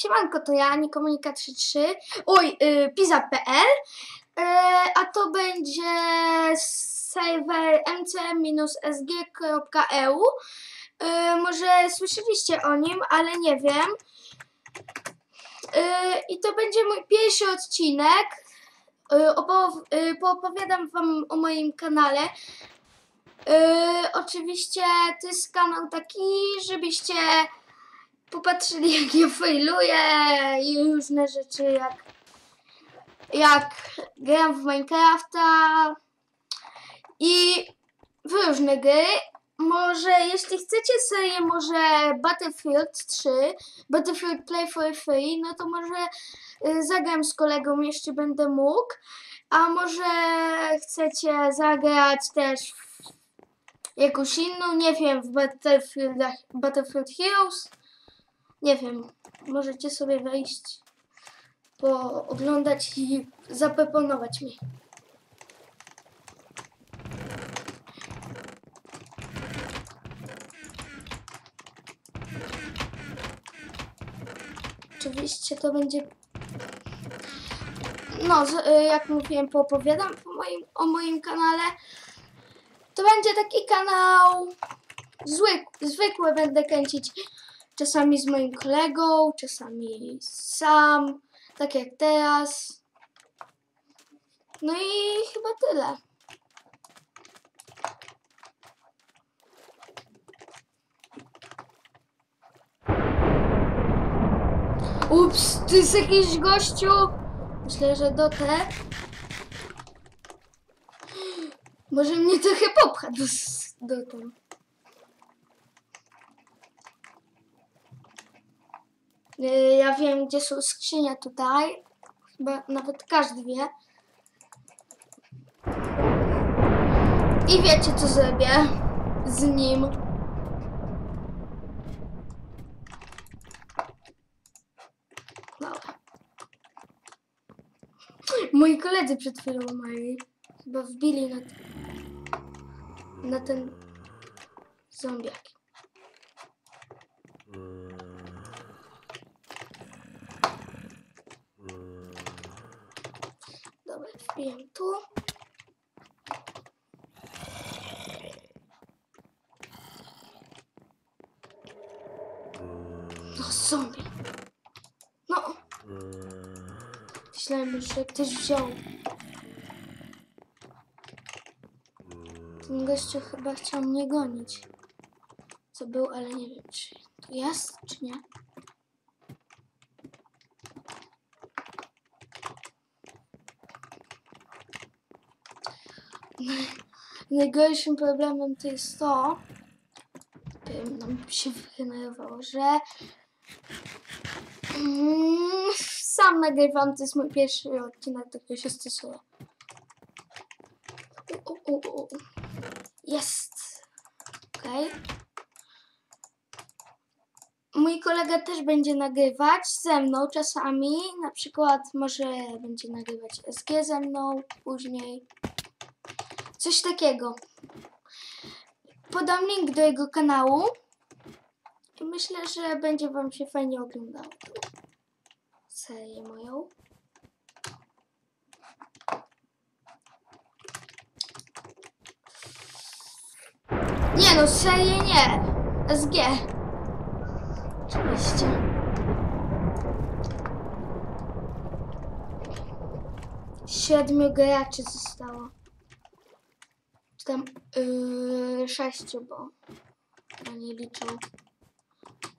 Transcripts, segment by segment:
Siemanko, to ja, Nikomonika33, oj, y, pizza.pl, y, a to będzie serwer mc-sg.eu. Y, może słyszeliście o nim, ale nie wiem. Y, I to będzie mój pierwszy odcinek. Opow- poopowiadam wam o moim kanale. Oczywiście to jest kanał taki, żebyście popatrzyli jak ja failuję i różne rzeczy jak jak gram w Minecrafta i w różne gry. Może jeśli chcecie serię może Battlefield 3, Battlefield Play for Free, no to może y, zagram z kolegą, jeśli będę mógł. A może chcecie zagrać też w jakąś inną, nie wiem, w Battlefield, Battlefield Heroes? Nie wiem, możecie sobie wejść, pooglądać i zaproponować mi. Oczywiście to będzie. No, y, jak mówiłem, poopowiadam po moim, o moim kanale. To będzie taki kanał zwyk, zwykły, będę kręcić czasami z moim kolegą, czasami sam, tak jak teraz. No i chyba tyle. Ups, ty jest jakiś gościu. Myślę, że do te. Może mnie trochę popcha do, do. Ja wiem, gdzie są skrzynie tutaj. Chyba nawet każdy wie. I wiecie, co zrobię z nim. Dobra. Moi koledzy przed chwilą mali. Chyba wbili na, na ten zombiak. Wbiję tu. No zombie. No. Myślałem, że ktoś wziął. Ten gościu chyba chciał mnie gonić. Co był, ale nie wiem, czy tu jest, czy nie. Najgorszym problemem to jest to, nam się wygenerowało, że mm, sam nagrywam, to jest mój pierwszy odcinek, do się stosuję. U, u, u, u. Jest. Okej. Mój kolega też będzie nagrywać ze mną czasami. Na przykład może będzie nagrywać SG ze mną później. Coś takiego. Podam link do jego kanału. I myślę, że będzie wam się fajnie oglądało. Serię moją. Nie no, serię nie. SG. Oczywiście. Siedmiu graczy zostało. Yy, sześciu, bo oni liczą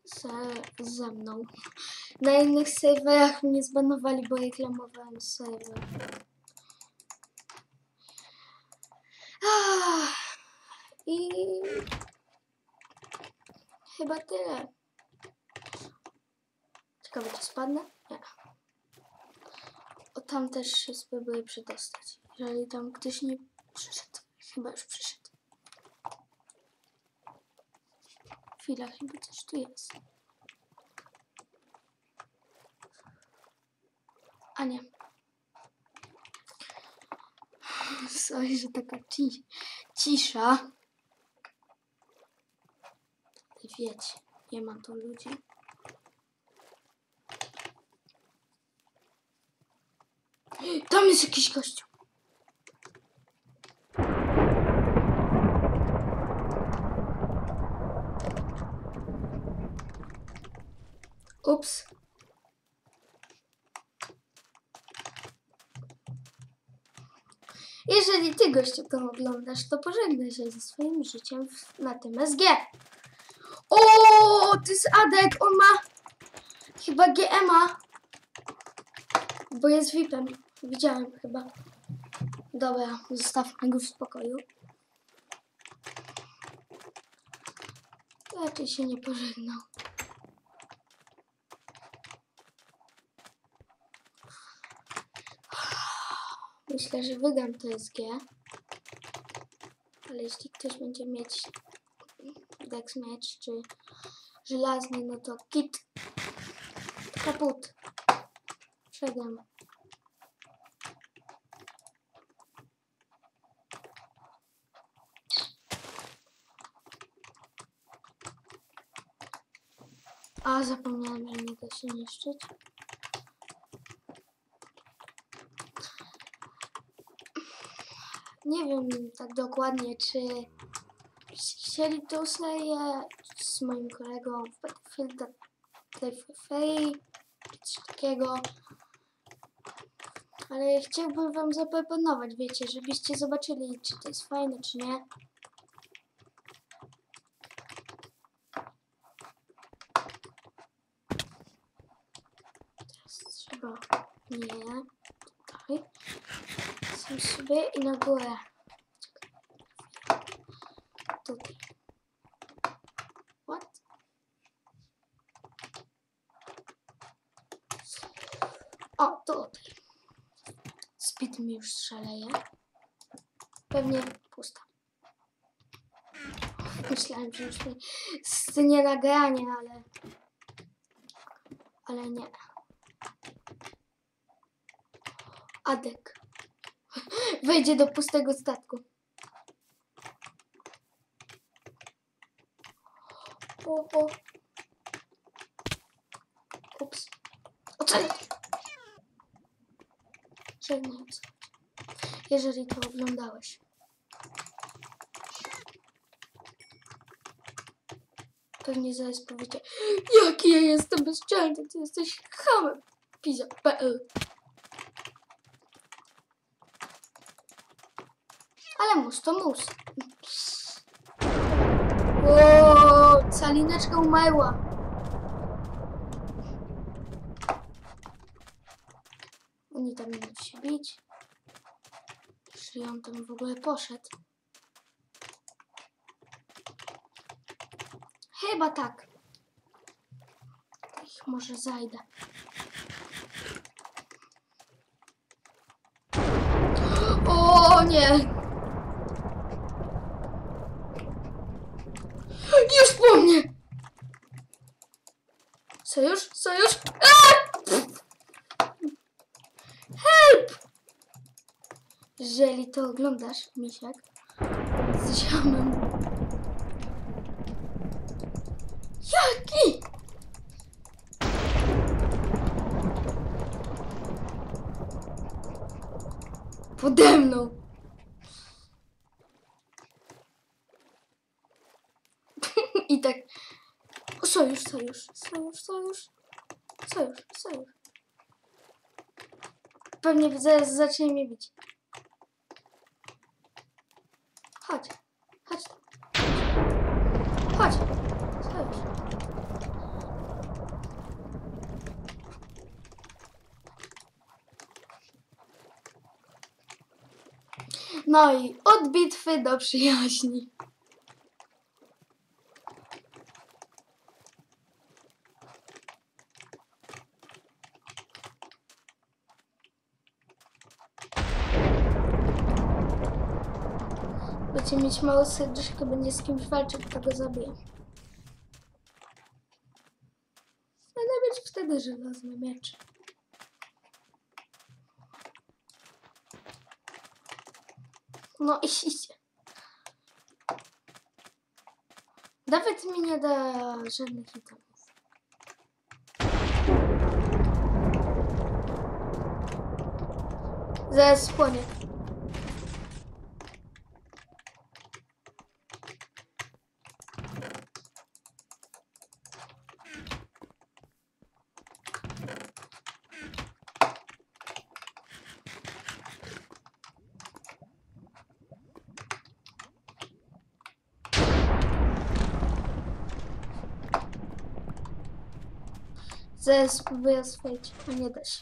ze, ze mną. Na innych serwerach mnie zbanowali, bo reklamowałem serwer. Ah, I chyba tyle. Ciekawe, czy spadnę? Nie. O, tam też się spróbuję przedostać. Jeżeli tam ktoś nie przyszedł. Chyba już przyszedł. Chwila, chyba coś tu jest. A nie. Sorry, że taka ci cisza. Wiecie, nie ma tu ludzi. Tam jest jakiś gościu. Ups. Jeżeli ty gościu to oglądasz, to pożegnaj się ze swoim życiem na tym SG. O, to jest Adek, on ma chyba GMA. Bo jest VIP-em. Widziałem chyba. Dobra, zostawmy go w spokoju. Raczej się nie pożegnał. Myślę, że wygram to SG. Ale jeśli ktoś będzie mieć Dex Match czy żelazny, no to kit kaput. Przegram. A, zapomniałem, że nie da się niszczyć. Nie wiem tak dokładnie, czy chcieli to Slayer z moim kolegą w Battlefield Free, coś takiego. Ale chciałbym wam zaproponować, wiecie, żebyście zobaczyli, czy to jest fajne, czy nie. Teraz trzeba nie. Sam sobie i na górę. Tutaj. What? O, tutaj. Speed mi już szaleje. Pewnie pusta. Myślałem, że już mi stnie nagranie, ale... Ale nie. Adek. Wejdzie do pustego statku. O, o. Ups. Ocalić. Jeżeli to oglądałeś. Pewnie zaraz powiecie, jaki ja jestem bezczelny, ty jesteś hamem. Pizza.pl Ale mus to mus. O, calineczka umarła. Oni tam będą się bić. Jeśli on tam w ogóle poszedł. Chyba tak. Ich może zajdę. O nie! Już po mnie! Sojusz? Sojusz? Aaa! Help! Jeżeli to oglądasz, misiak, z ziomem. Jaki? Pode mną. I tak. Sojusz, sojusz, sojusz, sojusz. Sojusz, sojusz. Pewnie zacznie mnie bić. Chodź. Chodź. Chodź. No i od bitwy do przyjaźni. Będzie mieć małe serduszko, będzie z kimś walczyć, kto go zabije. Będę mieć wtedy żelazny miecz. No iście. Nawet mi nie da żadnych itemów. Zaraz spłonie. Zaraz spróbuję oswoić, a nie da się.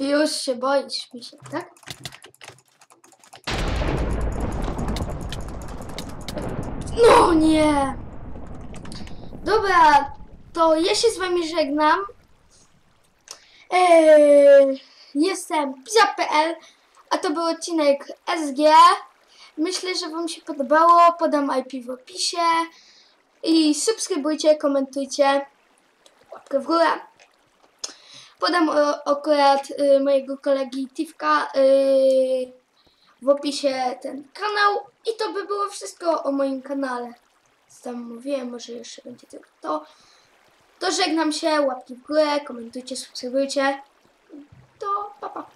Już się boisz, mi się, tak? No nie! Dobra, to ja się z wami żegnam. Eee, jestem pizza.pl, a to był odcinek SG. Myślę, że Wam się podobało. Podam IP w opisie. I subskrybujcie, komentujcie. Łapkę w górę. Podam o, akurat y, mojego kolegi Tivka y, w opisie ten kanał. I to by było wszystko o moim kanale. Tam mówiłem, może jeszcze będzie tylko to. To żegnam się, łapki w górę, komentujcie, subskrybujcie. To pa pa.